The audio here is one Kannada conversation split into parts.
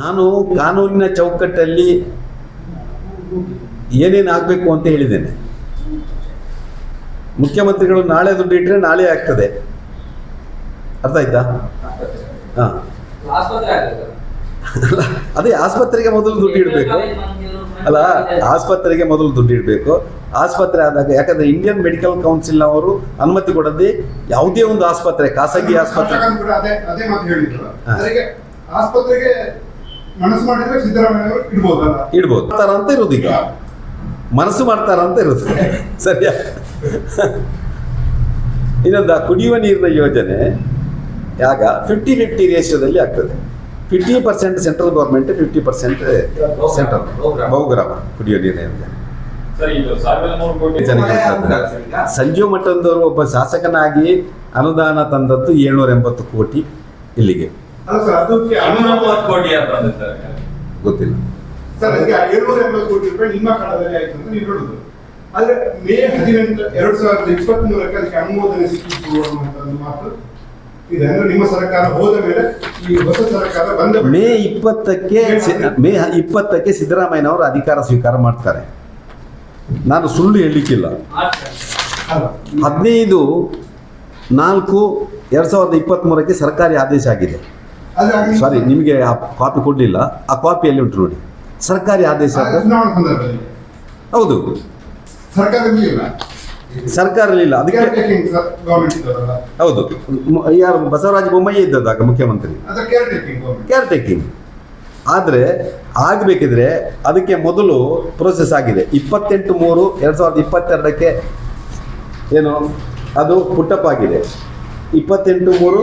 ನಾನು ಕಾನೂನಿನ ಚೌಕಟ್ಟಲ್ಲಿ ಏನೇನು ಆಗಬೇಕು ಅಂತ ಹೇಳಿದ್ದೇನೆ. ಮುಖ್ಯಮಂತ್ರಿಗಳು ನಾಳೆ ದುಡ್ಡು ಇಟ್ಟರೆ ನಾಳೆ ಆಗ್ತದೆ. ಅರ್ಥ ಆಯ್ತಾ? ಹಾಂ. ಅದೇ ಆಸ್ಪತ್ರೆಗೆ ಮೊದಲು ದುಡ್ಡು ಇಡಬೇಕು. ಅಲ್ಲ ಆಸ್ಪತ್ರೆಗೆ ಮೊದಲು ದುಡ್ಡು ಇಡಬೇಕು. ಆಸ್ಪತ್ರೆ ಆದಾಗ ಯಾಕಂದ್ರೆ ಇಂಡಿಯನ್ ಮೆಡಿಕಲ್ ಕೌನ್ಸಿಲ್ ಅವರು ಅನುಮತಿ ಕೊಡದೆ ಯಾವುದೇ ಒಂದು ಆಸ್ಪತ್ರೆ ಖಾಸಗಿ ಆಸ್ಪತ್ರೆ. ಮನಸ್ಸು ಮಾಡಿದ್ರೆ ಸಿದ್ದರಾಮಯ್ಯ ಇಡ್ಬೋದಲ್ಲ? ಇಡ್ಬೋದು. ಮಾಡ್ತಾರ ಅಂತ ಇರೋದು ಈಗ. ಮನಸ್ಸು ಮಾಡ್ತಾರ ಅಂತ ಇರೋದು. ಸರಿಯಾ? ಇನ್ನೊಂದು ಆ ಕುಡಿಯುವ ನೀರಿನ ಯೋಜನೆ ಯಾಗ ಫಿಫ್ಟಿ ಫಿಫ್ಟಿ ರೇಷಿಯೋದಲ್ಲಿ ಆಗ್ತದೆ. Fifty percent central government fifty percent central ಬಹುಗ್ರಾಮ. ಕುಡಿಯುವ ನೀರಿನ ಯೋಜನೆ. ಸಂಜೀವ್ ಮಠಂದವರು ಒಬ್ಬ ಶಾಸಕನಾಗಿ ಅನುದಾನ ತಂದದ್ದು ಏಳ್ನೂರ ಎಂಬತ್ತು ಕೋಟಿ ಇಲ್ಲಿಗೆ. ಕೋಟಿ ಅಂತ. ಗೊತ್ತಿಲ್ಲ. ಸರ್ ಅದಕ್ಕೆ ಏಳ್ನೂರ ಎಂಬತ್ತು ಕೋಟಿ ರೂಪಾಯಿ ನಿಮ್ಮ ಕಾಲದಲ್ಲಿ ಆಯ್ತು ಅಂತ ನೀವು ಹೇಳುದು. ಆದ್ರೆ ಮೇ ಹದಿನೆಂಟು ಎರಡ್ ಸಾವಿರದ ಇಪ್ಪತ್ತ್ ಮೂರಕ್ಕೆ ಅದಕ್ಕೆ ಅನುಮೋದನೆ ಸಿಕ್ಕಿತ್ತು ಅನ್ನುವಂತ ಮಾತು ಇದೆ. ಅಂದ್ರೆ ನಿಮ್ಮ ಸರ್ಕಾರ ಹೋದ ಮೇಲೆ ಈ ಹೊಸ ಸರ್ಕಾರ ಬಂದ ಮೇ ಇಪ್ಪತ್ತಕ್ಕೆ ಮೇ ಇಪ್ಪತ್ತಕ್ಕೆ ಸಿದ್ದರಾಮಯ್ಯನವರು ಅಧಿಕಾರ ಸ್ವೀಕಾರ ಮಾಡ್ತಾರೆ. ನಾನು ಸುಳ್ಳು ಹೇಳಲಿಕ್ಕಿಲ್ಲ. ಹದಿನೈದು ನಾಲ್ಕು ಎರಡು ಸಾವಿರದ ಇಪ್ಪತ್ತ್ಮೂರಕ್ಕೆ ಸರ್ಕಾರಿ ಆದೇಶ ಆಗಿದೆ. ಸಾರಿ ನಿಮಗೆ ಆ ಕಾಪಿ ಕೊಡಲಿಲ್ಲ. ಆ ಕಾಪಿಯಲ್ಲಿ ಉಂಟು ನೋಡಿ. ಸರ್ಕಾರಿ ಆದೇಶ ಹೌದು. ಸರ್ಕಾರ ಇಲ್ಲ. ಅದಕ್ಕೆ ಹೌದು. ಯಾರು ಬಸವರಾಜ ಬೊಮ್ಮಾಯಿ ಇದ್ದದಾಗ ಮುಖ್ಯಮಂತ್ರಿ? ಕೇರ್ ಟೇಕಿಂಗ್ ಆದರೆ ಆಗಬೇಕಿದ್ರೆ ಅದಕ್ಕೆ ಮೊದಲು ಪ್ರೋಸೆಸ್ ಆಗಿದೆ. ಇಪ್ಪತ್ತೆಂಟು ಮೂರು ಎರಡು ಸಾವಿರದ ಇಪ್ಪತ್ತೆರಡಕ್ಕೆ ಏನು ಅದು ಪುಟ್ಟಪ್ಪ ಆಗಿದೆ ಇಪ್ಪತ್ತೆಂಟು ಮೂರು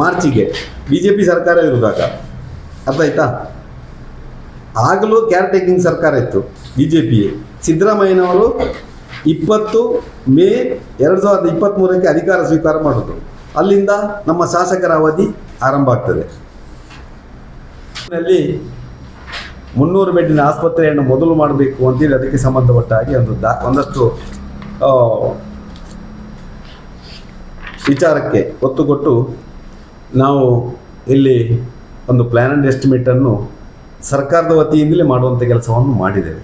ಮಾರ್ಚಿಗೆ ಬಿ ಜೆ ಪಿ ಸರ್ಕಾರ ಇರುವಾಗ. ಅರ್ಥ ಆಯ್ತಾ ಆಗಲೂ ಕೇರ್ ಟೇಕಿಂಗ್ ಸರ್ಕಾರ ಇತ್ತು ಬಿ ಜೆ ಪಿ ಸಿದ್ದರಾಮಯ್ಯನವರು ಇಪ್ಪತ್ತು ಮೇ ಎರಡು ಸಾವಿರದ ಇಪ್ಪತ್ತ್ಮೂರಕ್ಕೆ ಅಧಿಕಾರ ಸ್ವೀಕಾರ ಮಾಡಿದ್ರು ಅಲ್ಲಿಂದ ನಮ್ಮ ಶಾಸಕರ ಅವಧಿ ಆರಂಭ ಆಗ್ತದೆ. ಮುನ್ನೂರು ಬೆಡ್ಡಿನ ಆಸ್ಪತ್ರೆಯನ್ನು ಮೊದಲು ಮಾಡಬೇಕು ಅಂತೇಳಿ ಅದಕ್ಕೆ ಸಂಬಂಧಪಟ್ಟ ಹಾಗೆ ಒಂದು ದಾ, ಒಂದಷ್ಟು ವಿಚಾರಕ್ಕೆ ಒತ್ತು ಕೊಟ್ಟು ನಾವು ಇಲ್ಲಿ ಒಂದು ಪ್ಲ್ಯಾನ್ ಆ್ಯಂಡ್ ಎಸ್ಟಿಮೇಟನ್ನು ಸರ್ಕಾರದ ವತಿಯಿಂದಲೇ ಮಾಡುವಂಥ ಕೆಲಸವನ್ನು ಮಾಡಿದ್ದೇವೆ.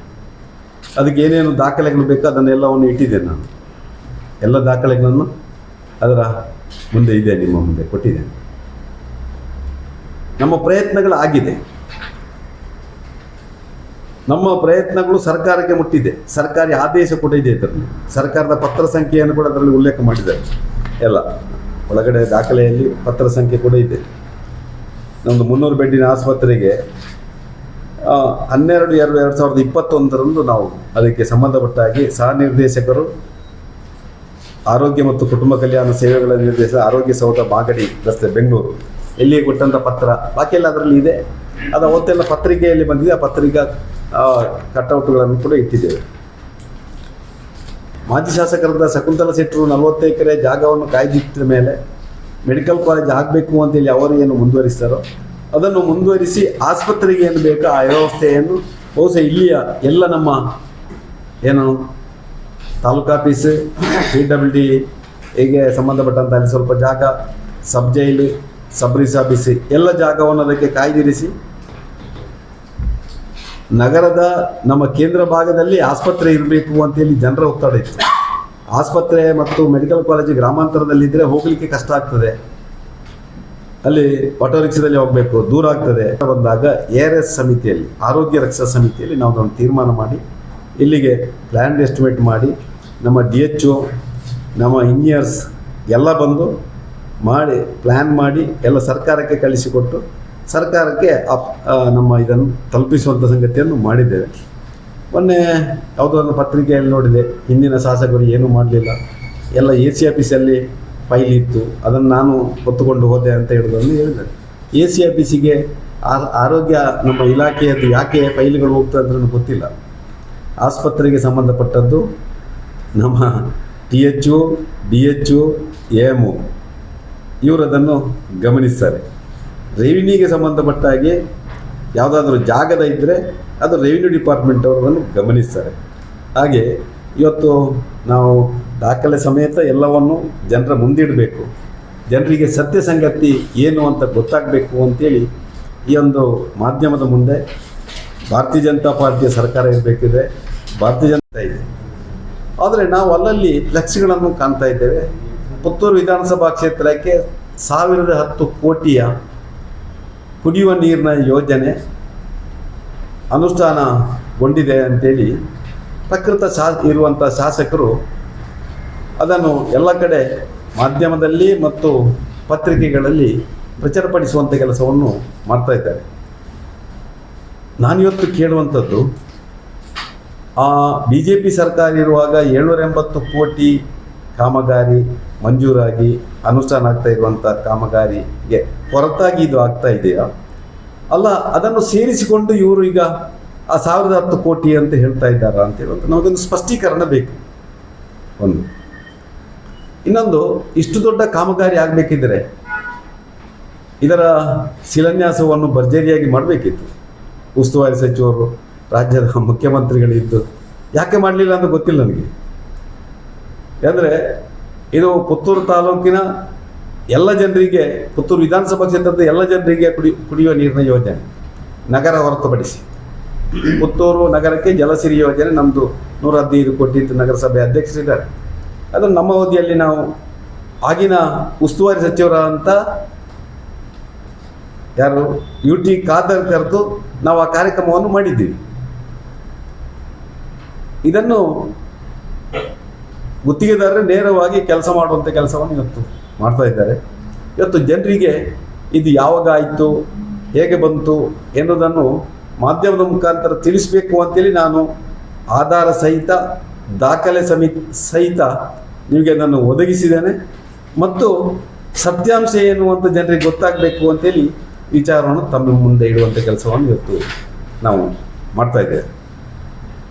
ಅದಕ್ಕೆ ಏನೇನು ದಾಖಲೆಗಳು ಬೇಕೋ ಅದನ್ನೆಲ್ಲವನ್ನು ಇಟ್ಟಿದ್ದೇನೆ ನಾನು. ಎಲ್ಲ ದಾಖಲೆಗಳನ್ನು ಅದರ ಮುಂದೆ ಇದೆ, ನಿಮ್ಮ ಮುಂದೆ ಕೊಟ್ಟಿದ್ದೇನೆ. ನಮ್ಮ ಪ್ರಯತ್ನಗಳಾಗಿದೆ ನಮ್ಮ ಪ್ರಯತ್ನಗಳು ಸರ್ಕಾರಕ್ಕೆ ಮುಟ್ಟಿದೆ. ಸರ್ಕಾರಿ ಆದೇಶ ಕೂಡ ಇದೆ ಇದರಲ್ಲಿ ಸರ್ಕಾರದ ಪತ್ರ ಸಂಖ್ಯೆಯನ್ನು ಕೂಡ ಅದರಲ್ಲಿ ಉಲ್ಲೇಖ ಮಾಡಿದ್ದಾರೆ. ಎಲ್ಲ. ಒಳಗಡೆ ದಾಖಲೆಯಲ್ಲಿ ಪತ್ರ ಸಂಖ್ಯೆ ಕೂಡ ಇದೆ. ನಮ್ಮದು ಮುನ್ನೂರು ಬೆಡ್ಡಿನ ಆಸ್ಪತ್ರೆಗೆ ಹನ್ನೆರಡು, ಎರಡು ಎರಡು ಸಾವಿರದ ಇಪ್ಪತ್ತೊಂದರಂದು ನಾವು ಅದಕ್ಕೆ ಸಂಬಂಧಪಟ್ಟ ಹಾಗೆ ಸಹ ನಿರ್ದೇಶಕರು, ಆರೋಗ್ಯ ಮತ್ತು ಕುಟುಂಬ ಕಲ್ಯಾಣ ಸೇವೆಗಳ ನಿರ್ದೇಶಕ ಆರೋಗ್ಯ ಸೌಧ ಮಾಗಡಿ ರಸ್ತೆ ಬೆಂಗಳೂರು. ಎಲ್ಲಿಗೆ ಕೊಟ್ಟಂಥ ಪತ್ರ, ಬಾಕಿ ಎಲ್ಲ ಅದರಲ್ಲಿ ಇದೆ. ಅದು ಅವತ್ತೆಲ್ಲ ಪತ್ರಿಕೆಯಲ್ಲಿ ಬಂದಿದೆ. ಆ ಪತ್ರಿಕಾ ಕಟೌಟ್ಗಳನ್ನು ಕೂಡ ಇಟ್ಟಿದ್ದೇವೆ. ಮಾಜಿ ಶಾಸಕರಾದ ಶಕುಂತಲ ಶೆಟ್ಟರು ನಲವತ್ತು ಎಕರೆ ಜಾಗವನ್ನು ಕಾಯ್ದಿಟ್ಟ ಮೇಲೆ ಮೆಡಿಕಲ್ ಕಾಲೇಜ್ ಆಗಬೇಕು ಅಂತೇಳಿ ಅವರು ಏನು ಮುಂದುವರಿಸ್ತಾರೋ ಅದನ್ನು ಮುಂದುವರಿಸಿ ಆಸ್ಪತ್ರೆಗೆ ಏನು ಬೇಕೋ ಆ ವ್ಯವಸ್ಥೆಯನ್ನು ಬಹುಶಃ ಇಲ್ಲಿಯ ಎಲ್ಲ ನಮ್ಮ ಏನು taluk office P W D, ಹೀಗೆ ಸಂಬಂಧಪಟ್ಟಂತ ಅಲ್ಲಿ ಸ್ವಲ್ಪ ಜಾಗ, ಸಬ್ ಜೈಲು, ಸಬ್ ಆಫೀಸ್, ಎಲ್ಲ ಜಾಗವನ್ನು ಅದಕ್ಕೆ ಕಾಯ್ದಿರಿಸಿ ನಗರದ ನಮ್ಮ ಕೇಂದ್ರ ಭಾಗದಲ್ಲಿ ಆಸ್ಪತ್ರೆ ಇರಬೇಕು ಅಂತೇಳಿ ಜನರ ಒತ್ತಡ ಇತ್ತು. ಆಸ್ಪತ್ರೆ ಮತ್ತು ಮೆಡಿಕಲ್ ಕಾಲೇಜು ಗ್ರಾಮಾಂತರದಲ್ಲಿದ್ದರೆ ಹೋಗಲಿಕ್ಕೆ ಕಷ್ಟ ಆಗ್ತದೆ. ಅಲ್ಲಿ ಆಟೋ ರಿಕ್ಷಾದಲ್ಲಿ ಹೋಗಬೇಕು, ದೂರ ಆಗ್ತದೆ. ಬಂದಾಗ ಎ ಆರ್ ಎಸ್ ಸಮಿತಿಯಲ್ಲಿ, ಆರೋಗ್ಯ ರಕ್ಷಾ ಸಮಿತಿಯಲ್ಲಿ ನಾವು ಅದನ್ನು ತೀರ್ಮಾನ ಮಾಡಿ, ಇಲ್ಲಿಗೆ ಪ್ಲ್ಯಾನ್ ಎಸ್ಟಿಮೇಟ್ ಮಾಡಿ, ನಮ್ಮ ಡಿ ಎಚ್ ಒ ನಮ್ಮ ಇಂಜಿನಿಯರ್ಸ್ ಎಲ್ಲ ಬಂದು ಮಾಡಿ ಪ್ಲ್ಯಾನ್ ಮಾಡಿ, ಎಲ್ಲ ಸರ್ಕಾರಕ್ಕೆ ಕಳಿಸಿಕೊಟ್ಟು ಸರ್ಕಾರಕ್ಕೆ ನಮ್ಮ ಇದನ್ನು ತಲುಪಿಸುವಂಥ ಸಂಗತಿಯನ್ನು ಮಾಡಿದ್ದೇವೆ. ಮೊನ್ನೆ ಯಾವುದೋ ಒಂದು ಪತ್ರಿಕೆಯಲ್ಲಿ ನೋಡಿದೆ, ಹಿಂದಿನ ಶಾಸಕರು ಏನೂ ಮಾಡಲಿಲ್ಲ. ಎಲ್ಲ ಎ ಸಿ ಆಫೀಸಲ್ಲಿ ಫೈಲ್ ಇತ್ತು, ಅದನ್ನು ನಾನು ಹೊತ್ತುಕೊಂಡು ಹೋದೆ ಅಂತ ಹೇಳೋದನ್ನು ಹೇಳಿದ್ದಾರೆ. ಎ ಸಿ ಆಫೀಸಿಗೆ ಆರೋಗ್ಯ ನಮ್ಮ ಇಲಾಖೆಯದ್ದು ಯಾಕೆ ಫೈಲ್ಗಳು ಹೋಗ್ತದೆ ಅಂತ ಗೊತ್ತಿಲ್ಲ. ಆಸ್ಪತ್ರೆಗೆ ಸಂಬಂಧಪಟ್ಟದ್ದು ನಮ್ಮ T H O D H M ಇವರದನ್ನು ಗಮನಿಸ್ತಾರೆ. ರೆವಿನ್ಯೂಗೆ ಸಂಬಂಧಪಟ್ಟ ಹಾಗೆ ಯಾವುದಾದ್ರೂ ಜಾಗದ ಇದ್ದರೆ ಅದು ರೆವಿನ್ಯೂ ಡಿಪಾರ್ಟ್ಮೆಂಟ್ ಅವರನ್ನು ಗಮನಿಸ್ತಾರೆ. ಹಾಗೆ ಇವತ್ತು ನಾವು ದಾಖಲೆ ಸಮೇತ ಎಲ್ಲವನ್ನು ಜನರ ಮುಂದಿಡಬೇಕು. ಜನರಿಗೆ ಸತ್ಯ ಸಂಗತಿ ಏನು ಅಂತ ಗೊತ್ತಾಗಬೇಕು ಅಂತೇಳಿ ಈ ಒಂದು ಮಾಧ್ಯಮದ ಮುಂದೆ ಭಾರತೀಯ ಜನತಾ ಪಾರ್ಟಿಯ ಸರ್ಕಾರ ಇರಬೇಕಿದೆ ಭಾರತೀಯ ಜನತಾ ಇದೆ. ಆದರೆ ನಾವು ಅಲ್ಲಲ್ಲಿ ಫ್ಲೆಕ್ಸ್ಗಳನ್ನು ಕಾಣ್ತಾ ಇದ್ದೇವೆ. ಪುತ್ತೂರು ವಿಧಾನಸಭಾ ಕ್ಷೇತ್ರಕ್ಕೆ ಸಾವಿರದ ಹತ್ತು ಕೋಟಿಯ ಕುಡಿಯುವ ನೀರಿನ ಯೋಜನೆ ಅನುಷ್ಠಾನಗೊಂಡಿದೆ ಅಂತೇಳಿ ಪ್ರಕೃತ ಶಾ ಇರುವಂಥ ಶಾಸಕರು ಅದನ್ನು ಎಲ್ಲ ಕಡೆ ಮಾಧ್ಯಮದಲ್ಲಿ ಮತ್ತು ಪತ್ರಿಕೆಗಳಲ್ಲಿ ಪ್ರಚುರಪಡಿಸುವಂಥ ಕೆಲಸವನ್ನು ಮಾಡ್ತಾ ಇದ್ದಾರೆ. ನಾನಿವತ್ತು ಕೇಳುವಂಥದ್ದು ಆ ಬಿ ಜೆ ಪಿ ಸರ್ಕಾರ ಇರುವಾಗ ಏಳ್ನೂರ ಎಂಬತ್ತು ಕೋಟಿ ಕಾಮಗಾರಿ ಮಂಜೂರಾಗಿ ಅನುಷ್ಠಾನ ಆಗ್ತಾ ಇರುವಂಥ ಕಾಮಗಾರಿಗೆ ಹೊರತಾಗಿ ಇದು ಆಗ್ತಾ ಇದೆಯಾ? ಅಲ್ಲ, ಅದನ್ನು ಸೇರಿಸಿಕೊಂಡು ಇವರು ಈಗ ಆ ಸಾವಿರದ ಹತ್ತು ಕೋಟಿ ಅಂತ ಹೇಳ್ತಾ ಇದ್ದಾರಾ ಅಂತ ಹೇಳುವಂಥ ನಮಗೊಂದು ಸ್ಪಷ್ಟೀಕರಣ ಬೇಕು. ಒಂದು. ಇನ್ನೊಂದು, ಇಷ್ಟು ದೊಡ್ಡ ಕಾಮಗಾರಿ ಆಗಬೇಕಿದ್ರೆ ಇದರ ಶಿಲಾನ್ಯಾಸವನ್ನು ಭರ್ಜರಿಯಾಗಿ ಮಾಡಬೇಕಿತ್ತು. ಉಸ್ತುವಾರಿ ಸಚಿವರು, ರಾಜ್ಯದ ಮುಖ್ಯಮಂತ್ರಿಗಳಿದ್ದು ಯಾಕೆ ಮಾಡಲಿಲ್ಲ ಅಂತ ಗೊತ್ತಿಲ್ಲ ನನಗೆ. ಯಾಕಂದರೆ ಇದು ಪುತ್ತೂರು ತಾಲೂಕಿನ ಎಲ್ಲ ಜನರಿಗೆ, ಪುತ್ತೂರು ವಿಧಾನಸಭಾ ಕ್ಷೇತ್ರದ ಎಲ್ಲ ಜನರಿಗೆ ಕುಡಿ, ಕುಡಿಯುವ ನೀರಿನ ಯೋಜನೆ, ನಗರ ಹೊರತುಪಡಿಸಿ. ಪುತ್ತೂರು ನಗರಕ್ಕೆ ಜಲಸಿರಿ ಯೋಜನೆ ನಮ್ಮದು ನೂರ ಹದಿನೈದು ಕೋಟಿ ನಗರಸಭೆ ಅಧ್ಯಕ್ಷರಿದ್ದಾರೆ. ಅದನ್ನು ನಮ್ಮ ಅವಧಿಯಲ್ಲಿ ನಾವು ಆಗಿನ ಉಸ್ತುವಾರಿ ಸಚಿವರಾದಂಥ ಯಾರು ಯು ಟಿ ಖಾದರ್ ಕರೆದು ನಾವು ಆ ಕಾರ್ಯಕ್ರಮವನ್ನು ಮಾಡಿದ್ದೀವಿ. ಇದನ್ನು ಗುತ್ತಿಗೆದಾರರು ನೇರವಾಗಿ ಕೆಲಸ ಮಾಡುವಂಥ ಕೆಲಸವನ್ನು ಇವತ್ತು ಮಾಡ್ತಾ ಇದ್ದಾರೆ. ಇವತ್ತು ಜನರಿಗೆ ಇದು ಯಾವಾಗ ಆಯಿತು, ಹೇಗೆ ಬಂತು ಎನ್ನುವುದನ್ನು ಮಾಧ್ಯಮದ ಮುಖಾಂತರ ತಿಳಿಸಬೇಕು ಅಂತೇಳಿ ನಾನು ಆಧಾರ ಸಹಿತ, ದಾಖಲೆ ಸಮಿ ಸಹಿತ ನಿಮಗೆ ನಾನು ಒದಗಿಸಿದ್ದೇನೆ. ಮತ್ತು ಸತ್ಯಾಂಶ ಏನು ಅಂತ ಜನರಿಗೆ ಗೊತ್ತಾಗಬೇಕು ಅಂತೇಳಿ ವಿಚಾರವನ್ನು ತಮ್ಮ ಮುಂದೆ ಇಡುವಂಥ ಕೆಲಸವನ್ನು ಇವತ್ತು ನಾವು ಮಾಡ್ತಾ ಇದ್ದೇವೆ.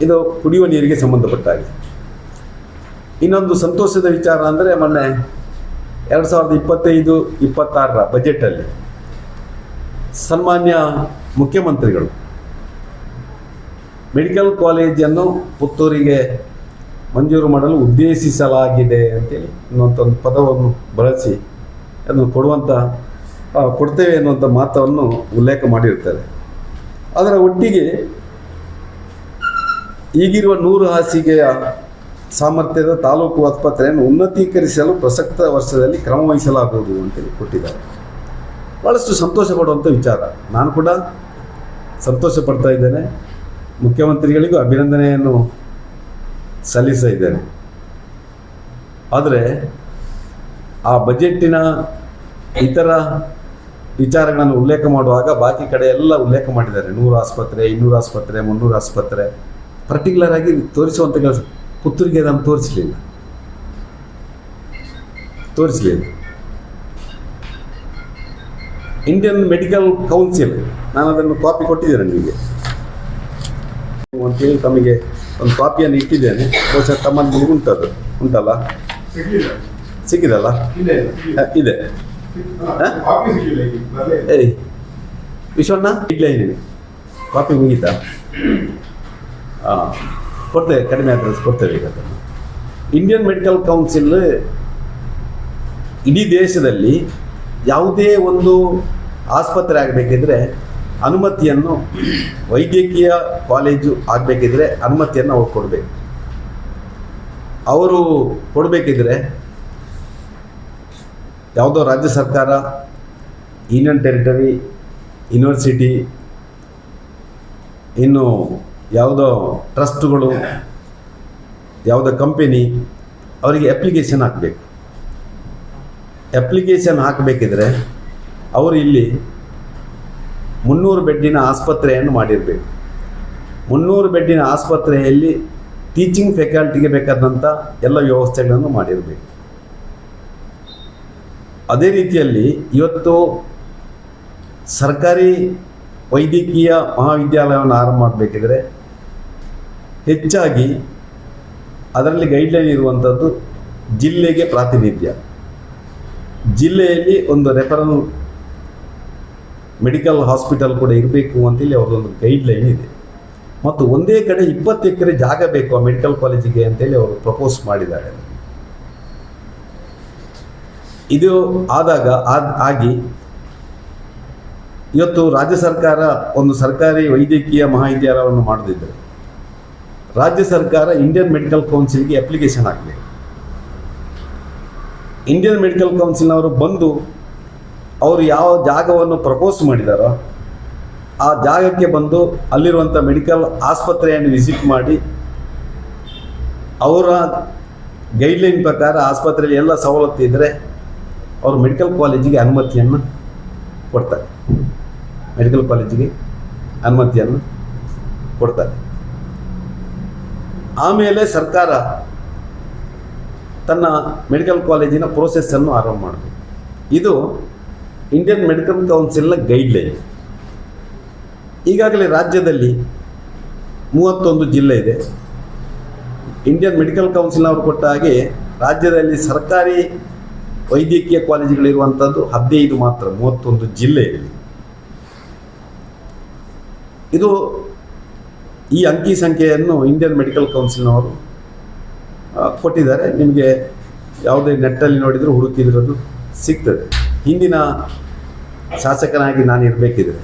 ಇದು ಕುಡಿಯುವ ನೀರಿಗೆ ಸಂಬಂಧಪಟ್ಟ ಇನ್ನೊಂದು ಸಂತೋಷದ ವಿಚಾರ ಅಂದರೆ ಮೊನ್ನೆ ಎರಡು ಸಾವಿರದ ಇಪ್ಪತ್ತೈದು, ಇಪ್ಪತ್ತಾರರ ಬಜೆಟಲ್ಲಿ ಸನ್ಮಾನ್ಯ ಮುಖ್ಯಮಂತ್ರಿಗಳು ಮೆಡಿಕಲ್ ಕಾಲೇಜನ್ನು ಪುತ್ತೂರಿಗೆ ಮಂಜೂರು ಮಾಡಲು ಉದ್ದೇಶಿಸಲಾಗಿದೆ ಅಂತೇಳಿ ಇನ್ನೊಂದು ಒಂದು ಪದವನ್ನು ಬಳಸಿ ಅದನ್ನು ಕೊಡುವಂಥ ಕೊಡ್ತೇವೆ ಅನ್ನುವಂಥ ಮಾತನ್ನು ಉಲ್ಲೇಖ ಮಾಡಿರ್ತಾರೆ ಅದರ ಒಟ್ಟಿಗೆ ಈಗಿರುವ ನೂರು ಹಾಸಿಗೆಯ ಸಾಮರ್ಥ್ಯದ ತಾಲೂಕು ಆಸ್ಪತ್ರೆಯನ್ನು ಉನ್ನತೀಕರಿಸಲು ಪ್ರಸಕ್ತ ವರ್ಷದಲ್ಲಿ ಕ್ರಮ ವಹಿಸಲಾಗುವುದು ಅಂತೇಳಿ ಕೊಟ್ಟಿದ್ದಾರೆ. ಭಾಳಷ್ಟು ಸಂತೋಷ ಪಡುವಂಥ ವಿಚಾರ. ನಾನು ಕೂಡ ಸಂತೋಷ ಪಡ್ತಾ ಇದ್ದೇನೆ. ಮುಖ್ಯಮಂತ್ರಿಗಳಿಗೂ ಅಭಿನಂದನೆಯನ್ನು ಸಲ್ಲಿಸ್ತಾ ಇದ್ದೇನೆ. ಆದರೆ ಆ ಬಜೆಟ್ಟಿನ ಇತರ ವಿಚಾರಗಳನ್ನು ಉಲ್ಲೇಖ ಮಾಡುವಾಗ ಬಾಕಿ ಕಡೆ ಎಲ್ಲ ಉಲ್ಲೇಖ ಮಾಡಿದ್ದಾರೆ. ನೂರು ಆಸ್ಪತ್ರೆ, ಇನ್ನೂರು ಆಸ್ಪತ್ರೆ, ಮುನ್ನೂರು ಆಸ್ಪತ್ರೆ. ಪರ್ಟಿಕ್ಯುಲರ್ ಆಗಿ ತೋರಿಸುವಂಥ ಕೆಲಸ ಪುತ್ತೂರಿಗೆ ಅದನ್ನು ತೋರಿಸಲಿಲ್ಲ. ತೋರಿಸಲಿಲ್ಲ. ಇಂಡಿಯನ್ ಮೆಡಿಕಲ್ ಕೌನ್ಸಿಲ್ ನಾನು ಅದನ್ನು ಕಾಪಿ ಕೊಟ್ಟಿದ್ದೇನೆ ನಿಮಗೆ. ಅಂತೇಳಿ ತಮಗೆ ಒಂದು ಕಾಪಿಯನ್ನು ಇಟ್ಟಿದ್ದೇನೆ. ಬಹುಶಃ ತಮ್ಮಲ್ಲಿ ಉಂಟದು ಉಂಟಲ್ಲ? ಸಿಕ್ಕಿದಲ್ಲ? ಇದೆ. ಏಯ್ ವಿಶ್ವಣ್ಣ? ಇಡ್ಲೇ ಇದ್ದೀನಿ. ಕಾಪಿ ಮುಗೀತಾ? ಹಾಂ ಕೊಡ್ತೇವೆ ಕಡಿಮೆ ಅಡ್ರೆಸ್ ಕೊಡ್ತೇವೆ ಈಗ ಇಂಡಿಯನ್ ಮೆಡಿಕಲ್ ಕೌನ್ಸಿಲ್ ಇಡೀ ದೇಶದಲ್ಲಿ ಯಾವುದೇ ಒಂದು ಆಸ್ಪತ್ರೆ ಆಗಬೇಕಿದ್ರೆ ಅನುಮತಿಯನ್ನು ವೈದ್ಯಕೀಯ ಕಾಲೇಜು ಆಗಬೇಕಿದ್ರೆ ಅನುಮತಿಯನ್ನು ಅವ್ರು ಕೊಡಬೇಕು. ಅವರು ಕೊಡಬೇಕಿದ್ರೆ ಯಾವುದೋ ರಾಜ್ಯ ಸರ್ಕಾರ ಯೂನಿಯನ್ ಟೆರಿಟರಿ ಯೂನಿವರ್ಸಿಟಿ ಇನ್ನು ಯಾವುದೋ ಟ್ರಸ್ಟ್ಗಳು, ಯಾವುದೋ ಕಂಪೆನಿ ಅವರಿಗೆ ಅಪ್ಲಿಕೇಶನ್ ಹಾಕಬೇಕು. ಅಪ್ಲಿಕೇಶನ್ ಹಾಕಬೇಕಿದ್ರೆ ಅವರು ಇಲ್ಲಿ ಮುನ್ನೂರು ಬೆಡ್ಡಿನ ಆಸ್ಪತ್ರೆಯನ್ನು ಮಾಡಿರಬೇಕು. ಮುನ್ನೂರು ಬೆಡ್ಡಿನ ಆಸ್ಪತ್ರೆಯಲ್ಲಿ ಟೀಚಿಂಗ್ ಫೆಕಲ್ಟಿಗೆ ಬೇಕಾದಂಥ ಎಲ್ಲ ವ್ಯವಸ್ಥೆಗಳನ್ನು ಮಾಡಿರಬೇಕು. ಅದೇ ರೀತಿಯಲ್ಲಿ ಇವತ್ತು ಸರ್ಕಾರಿ ವೈದ್ಯಕೀಯ ಮಹಾವಿದ್ಯಾಲಯವನ್ನು ಆರಂಭ ಮಾಡಬೇಕಿದ್ರೆ ಹೆಚ್ಚಾಗಿ ಅದರಲ್ಲಿ ಗೈಡ್ಲೈನ್ ಇರುವಂಥದ್ದು ಜಿಲ್ಲೆಗೆ ಪ್ರಾತಿನಿಧ್ಯ. ಜಿಲ್ಲೆಯಲ್ಲಿ ಒಂದು ರೆಫರಲ್ ಮೆಡಿಕಲ್ ಹಾಸ್ಪಿಟಲ್ ಕೂಡ ಇರಬೇಕು ಅಂತೇಳಿ ಅವ್ರದ್ದೊಂದು ಗೈಡ್ಲೈನ್ ಇದೆ. ಮತ್ತು ಒಂದೇ ಕಡೆ ಇಪ್ಪತ್ತು ಎಕರೆ ಜಾಗ ಬೇಕು ಆ ಮೆಡಿಕಲ್ ಕಾಲೇಜಿಗೆ ಅಂತೇಳಿ ಅವರು ಪ್ರಪೋಸ್ ಮಾಡಿದ್ದಾರೆ. ಇದು ಆದಾಗ ಆದ್- ಆಗಿ ಇವತ್ತು ರಾಜ್ಯ ಸರ್ಕಾರ ಒಂದು ಸರ್ಕಾರಿ ವೈದ್ಯಕೀಯ ಮಹಾವಿದ್ಯಾಲಯವನ್ನು ಮಾಡದಿದ್ದರೆ ರಾಜ್ಯ ಸರ್ಕಾರ ಇಂಡಿಯನ್ ಮೆಡಿಕಲ್ ಕೌನ್ಸಿಲ್ಗೆ ಅಪ್ಲಿಕೇಶನ್ ಹಾಕಬೇಕು ಇಂಡಿಯನ್ ಮೆಡಿಕಲ್ ಕೌನ್ಸಿಲ್ನವರು ಬಂದು ಅವರು ಯಾವ ಜಾಗವನ್ನು ಪ್ರಪೋಸ್ ಮಾಡಿದಾರೋ ಆ ಜಾಗಕ್ಕೆ ಬಂದು ಅಲ್ಲಿರುವಂಥ ಮೆಡಿಕಲ್ ಆಸ್ಪತ್ರೆಯನ್ನು ವಿಸಿಟ್ ಮಾಡಿ ಅವರ ಗೈಡ್ಲೈನ್ ಪ್ರಕಾರ ಆಸ್ಪತ್ರೆಯಲ್ಲಿ ಎಲ್ಲ ಸವಲತ್ತು ಇದ್ದರೆ ಅವರು ಮೆಡಿಕಲ್ ಕಾಲೇಜಿಗೆ ಅನುಮತಿಯನ್ನು ಕೊಡ್ತಾರೆ. ಮೆಡಿಕಲ್ ಕಾಲೇಜಿಗೆ ಅನುಮತಿಯನ್ನು ಕೊಡ್ತಾರೆ. ಆಮೇಲೆ ಸರ್ಕಾರ ತನ್ನ ಮೆಡಿಕಲ್ ಕಾಲೇಜಿನ ಪ್ರೋಸೆಸ್ಸನ್ನು ಆರಂಭ ಮಾಡಬೇಕು ಇದು ಇಂಡಿಯನ್ ಮೆಡಿಕಲ್ ಕೌನ್ಸಿಲ್ನ ಗೈಡ್ಲೈನ್ ಈಗಾಗಲೇ ರಾಜ್ಯದಲ್ಲಿ ಮೂವತ್ತೊಂದು ಜಿಲ್ಲೆ ಇದೆ. ಇಂಡಿಯನ್ ಮೆಡಿಕಲ್ ಕೌನ್ಸಿಲ್ನವರು ಕೊಟ್ಟ ಹಾಗೆ ರಾಜ್ಯದಲ್ಲಿ ಸರ್ಕಾರಿ ವೈದ್ಯಕೀಯ ಕಾಲೇಜುಗಳಿರುವಂಥದ್ದು ಹದಿನೈದು ಮಾತ್ರ, ಮೂವತ್ತೊಂದು ಜಿಲ್ಲೆಯಲ್ಲಿ ಇದು ಈ ಅಂಕಿ ಸಂಖ್ಯೆಯನ್ನು ಇಂಡಿಯನ್ ಮೆಡಿಕಲ್ ಕೌನ್ಸಿಲ್ನವರು ಕೊಟ್ಟಿದ್ದಾರೆ. ನಿಮಗೆ ಯಾವುದೇ ನೆಟ್ಟಲ್ಲಿ ನೋಡಿದರೂ ಹುಡುಕಿದಿರೋದು ಸಿಗ್ತದೆ. ಹಿಂದಿನ ಶಾಸಕನಾಗಿ ನಾನು ಇರಬೇಕಿದ್ರೆ